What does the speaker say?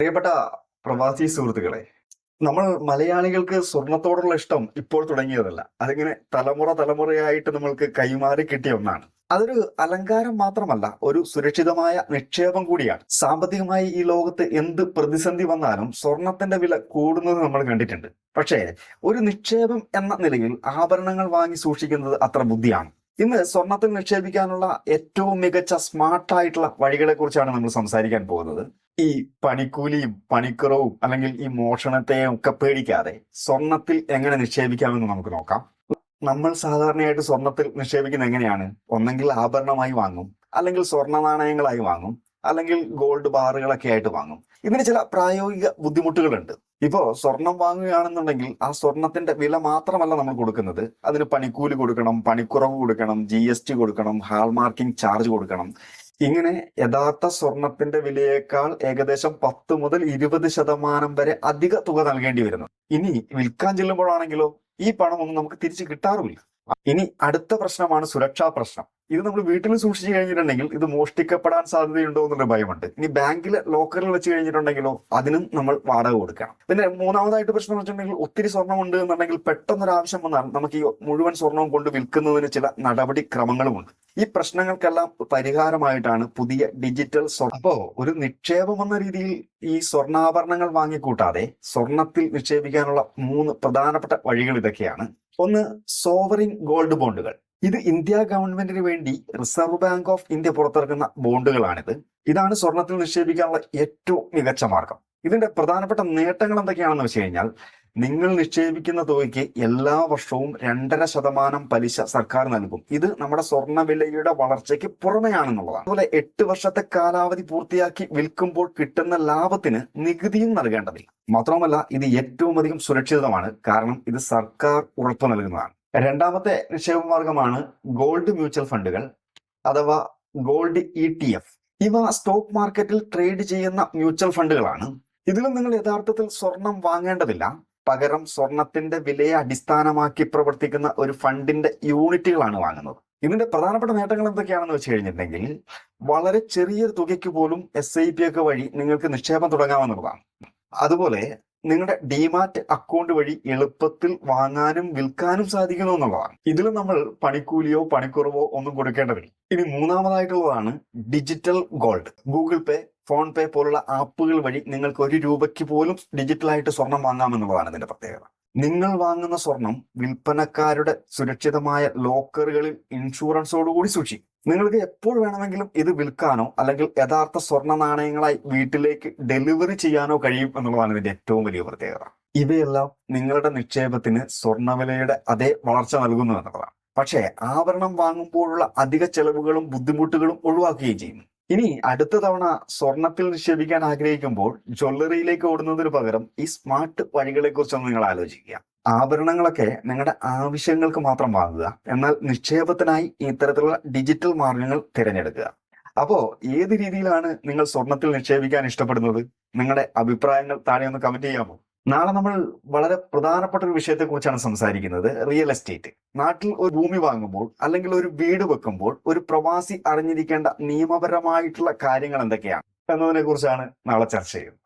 പ്രിയപ്പെട്ട പ്രവാസി സുഹൃത്തുക്കളെ നമ്മൾ മലയാളികൾക്ക് സ്വർണത്തോടുള്ള ഇഷ്ടം ഇപ്പോൾ തുടങ്ങിയതല്ല. അതിങ്ങനെ തലമുറ തലമുറയായിട്ട് നമ്മൾക്ക് കൈമാറി കിട്ടിയ ഒന്നാണ്. അതൊരു അലങ്കാരം മാത്രമല്ല ഒരു സുരക്ഷിതമായ നിക്ഷേപം കൂടിയാണ്. സാമ്പത്തികമായി ഈ ലോകത്ത് എന്ത് പ്രതിസന്ധി വന്നാലും സ്വർണത്തിന്റെ വില കൂടുന്നത് നമ്മൾ കണ്ടിട്ടുണ്ട്. പക്ഷേ ഒരു നിക്ഷേപം എന്ന നിലയിൽ ആഭരണങ്ങൾ വാങ്ങി സൂക്ഷിക്കുന്നത് അത്ര ബുദ്ധിയാണ്. ഇന്ന് സ്വർണത്തിൽ നിക്ഷേപിക്കാനുള്ള ഏറ്റവും മികച്ച സ്മാർട്ട് ആയിട്ടുള്ള വഴികളെ കുറിച്ചാണ് നമ്മൾ സംസാരിക്കാൻ പോകുന്നത്. ഈ പണിക്കൂലിയും പണിക്കുറവും അല്ലെങ്കിൽ ഈ മോഷണത്തെയും ഒക്കെ പേടിക്കാതെ സ്വർണത്തിൽ എങ്ങനെ നിക്ഷേപിക്കാമെന്ന് നമുക്ക് നോക്കാം. നമ്മൾ സാധാരണയായിട്ട് സ്വർണത്തിൽ നിക്ഷേപിക്കുന്നത് എങ്ങനെയാണ്? ഒന്നെങ്കിൽ ആഭരണമായി വാങ്ങും അല്ലെങ്കിൽ സ്വർണ നാണയങ്ങളായി വാങ്ങും അല്ലെങ്കിൽ ഗോൾഡ് ബാറുകളൊക്കെ ആയിട്ട് വാങ്ങും. ഇതിന് ചില പ്രായോഗിക ബുദ്ധിമുട്ടുകളുണ്ട്. ഇപ്പോ സ്വർണം വാങ്ങുകയാണെന്നുണ്ടെങ്കിൽ ആ സ്വർണത്തിന്റെ വില മാത്രമല്ല നമ്മൾ കൊടുക്കുന്നത്. അതിന് പണിക്കൂലി കൊടുക്കണം പണിക്കുറവ് കൊടുക്കണം ജി എസ് ടി കൊടുക്കണം ഹാൾമാർക്കിംഗ് ചാർജ് കൊടുക്കണം. ഇങ്ങനെ യഥാർത്ഥ സ്വർണത്തിന്റെ വിലയേക്കാൾ ഏകദേശം പത്ത് മുതൽ ഇരുപത് ശതമാനം വരെ അധിക തുക നൽകേണ്ടി വരുന്നു. ഇനി വിൽക്കാൻ ചെല്ലുമ്പോഴാണെങ്കിലോ ഈ പണമൊന്നും നമുക്ക് തിരിച്ചു കിട്ടാറുമില്ല. ഇനി അടുത്ത പ്രശ്നമാണ് സുരക്ഷാ പ്രശ്നം. ഇത് നമ്മൾ വീട്ടിൽ സൂക്ഷിച്ചു കഴിഞ്ഞിട്ടുണ്ടെങ്കിൽ ഇത് മോഷ്ടിക്കപ്പെടാൻ സാധ്യതയുണ്ടോ എന്നുള്ള ഭയമുണ്ട്. ഇനി ബാങ്കിൽ ലോക്കറിൽ വെച്ച് കഴിഞ്ഞിട്ടുണ്ടെങ്കിലോ അതിനും നമ്മൾ വാടക കൊടുക്കണം. പിന്നെ മൂന്നാമതായിട്ട് പ്രശ്നം എന്ന് വെച്ചിട്ടുണ്ടെങ്കിൽ ഒത്തിരി സ്വർണമുണ്ട് എന്നുണ്ടെങ്കിൽ പെട്ടെന്നൊരു ആവശ്യം വന്നാൽ നമുക്ക് ഈ മുഴുവൻ സ്വർണവും കൊണ്ട് വിൽക്കുന്നതിന് ചില നടപടിക്രമങ്ങളുമുണ്ട് ഈ പ്രശ്നങ്ങൾക്കെല്ലാം പരിഹാരമായിട്ടാണ് പുതിയ ഡിജിറ്റൽ സ്വർണം അപ്പോ ഒരു നിക്ഷേപം എന്ന രീതിയിൽ ഈ സ്വർണാഭരണങ്ങൾ വാങ്ങിക്കൂട്ടാതെ സ്വർണത്തിൽ നിക്ഷേപിക്കാനുള്ള മൂന്ന് പ്രധാനപ്പെട്ട വഴികൾ ഇതൊക്കെയാണ്. ഒന്ന് സോവറിൻ ഗോൾഡ് ബോണ്ടുകൾ. ഇത് ഇന്ത്യ ഗവൺമെന്റിന് വേണ്ടി റിസർവ് ബാങ്ക് ഓഫ് ഇന്ത്യ പുറത്തിറക്കുന്ന ബോണ്ടുകളാണിത്. ഇതാണ് സ്വർണത്തിൽ നിക്ഷേപിക്കാനുള്ള ഏറ്റവും മികച്ച മാർഗം. ഇതിന്റെ പ്രധാനപ്പെട്ട നേട്ടങ്ങൾ എന്തൊക്കെയാണെന്ന് വെച്ച് കഴിഞ്ഞാൽ നിങ്ങൾ നിക്ഷേപിക്കുന്ന തുകയ്ക്ക് എല്ലാ വർഷവും രണ്ടര ശതമാനം പലിശ സർക്കാർ നൽകും. ഇത് നമ്മുടെ സ്വർണ വിലയുടെ വളർച്ചയ്ക്ക് പുറമെയാണെന്നുള്ളതാണ്. അതുപോലെ എട്ട് വർഷത്തെ കാലാവധി പൂർത്തിയാക്കി വിൽക്കുമ്പോൾ കിട്ടുന്ന ലാഭത്തിന് നികുതിയും നൽകേണ്ടതില്ല. മാത്രമല്ല ഇത് ഏറ്റവും അധികം സുരക്ഷിതമാണ്. കാരണം ഇത് സർക്കാർ ഉറപ്പു നൽകുന്നതാണ്. രണ്ടാമത്തെ നിക്ഷേപ മാർഗമാണ് ഗോൾഡ് മ്യൂച്വൽ ഫണ്ടുകൾ അഥവാ ഗോൾഡ് ഇ ടി എഫ്. ഇവ സ്റ്റോക്ക് മാർക്കറ്റിൽ ട്രേഡ് ചെയ്യുന്ന മ്യൂച്വൽ ഫണ്ടുകളാണ്. ഇതിലും നിങ്ങൾ യഥാർത്ഥത്തിൽ സ്വർണം വാങ്ങേണ്ടതില്ല. പകരം സ്വർണത്തിന്റെ വിലയെ അടിസ്ഥാനമാക്കി പ്രവർത്തിക്കുന്ന ഒരു ഫണ്ടിന്റെ യൂണിറ്റുകളാണ് വാങ്ങുന്നത്. ഇതിന്റെ പ്രധാനപ്പെട്ട നേട്ടങ്ങൾ എന്തൊക്കെയാണെന്ന് വെച്ച് കഴിഞ്ഞിട്ടുണ്ടെങ്കിൽ വളരെ ചെറിയ തുകയ്ക്ക് പോലും എസ് ഐ പി ഒക്കെ വഴി നിങ്ങൾക്ക് നിക്ഷേപം തുടങ്ങാമെന്നുള്ളതാണ് അതുപോലെ നിങ്ങളുടെ ഡിമാറ്റ് അക്കൗണ്ട് വഴി എളുപ്പത്തിൽ വാങ്ങാനും വിൽക്കാനും സാധിക്കുന്നു എന്നുള്ളതാണ്. ഇതിൽ നമ്മൾ പണിക്കൂലിയോ പണിക്കുറവോ ഒന്നും കൊടുക്കേണ്ടതില്ല. ഇനി മൂന്നാമതായിട്ടുള്ളതാണ് digital gold Google Pay PhonePe പോലുള്ള ആപ്പുകൾ വഴി നിങ്ങൾക്ക് ഒരു രൂപയ്ക്ക് പോലും ഡിജിറ്റലായിട്ട് സ്വർണം വാങ്ങാമെന്നുള്ളതാണ് ഇതിന്റെ പ്രത്യേകത. നിങ്ങൾ വാങ്ങുന്ന സ്വർണം വിൽപ്പനക്കാരുടെ സുരക്ഷിതമായ ലോക്കറുകളിൽ ഇൻഷുറൻസോടുകൂടി സൂക്ഷിക്കും. നിങ്ങൾക്ക് എപ്പോൾ വേണമെങ്കിലും ഇത് വിൽക്കാനോ അല്ലെങ്കിൽ യഥാർത്ഥ സ്വർണ നാണയങ്ങളായി വീട്ടിലേക്ക് ഡെലിവറി ചെയ്യാനോ കഴിയും എന്നുള്ളതാണ് ഇതിന്റെ ഏറ്റവും വലിയ പ്രത്യേകത. ഇവയെല്ലാം നിങ്ങളുടെ നിക്ഷേപത്തിന് സ്വർണവിലയുടെ അതേ വളർച്ച നൽകുന്നു എന്നുള്ളതാണ്. പക്ഷേ ആഭരണം വാങ്ങുമ്പോഴുള്ള അധിക ചെലവുകളും ബുദ്ധിമുട്ടുകളും ഒഴിവാക്കുകയും ചെയ്യുന്നു. ഇനി അടുത്ത തവണ സ്വർണത്തിൽ നിക്ഷേപിക്കാൻ ആഗ്രഹിക്കുമ്പോൾ ജ്വല്ലറിയിലേക്ക് ഓടുന്നതിന് പകരം ഈ സ്മാർട്ട് വഴികളെ കുറിച്ചൊന്ന് നിങ്ങൾ ആലോചിക്കുക. ആഭരണങ്ങളൊക്കെ നിങ്ങളുടെ ആവശ്യങ്ങൾക്ക് മാത്രം വാങ്ങുക. എന്നാൽ നിക്ഷേപത്തിനായി ഇത്തരത്തിലുള്ള ഡിജിറ്റൽ മാർഗങ്ങൾ തിരഞ്ഞെടുക്കുക. അപ്പോ ഏത് രീതിയിലാണ് നിങ്ങൾ സ്വർണത്തിൽ നിക്ഷേപിക്കാൻ ഇഷ്ടപ്പെടുന്നത്? നിങ്ങളുടെ അഭിപ്രായങ്ങൾ താഴെ ഒന്ന് കമന്റ് ചെയ്യാമോ? നാളെ നമ്മൾ വളരെ പ്രധാനപ്പെട്ട ഒരു വിഷയത്തെ കുറിച്ചാണ് സംസാരിക്കുന്നത്. റിയൽ എസ്റ്റേറ്റ് നാട്ടിൽ ഒരു ഭൂമി വാങ്ങുമ്പോൾ അല്ലെങ്കിൽ ഒരു വീട് വെക്കുമ്പോൾ ഒരു പ്രവാസി അറിഞ്ഞിരിക്കേണ്ട നിയമപരമായിട്ടുള്ള കാര്യങ്ങൾ എന്തൊക്കെയാണ് എന്നതിനെ കുറിച്ചാണ് നാളെ ചർച്ച ചെയ്യുന്നത്.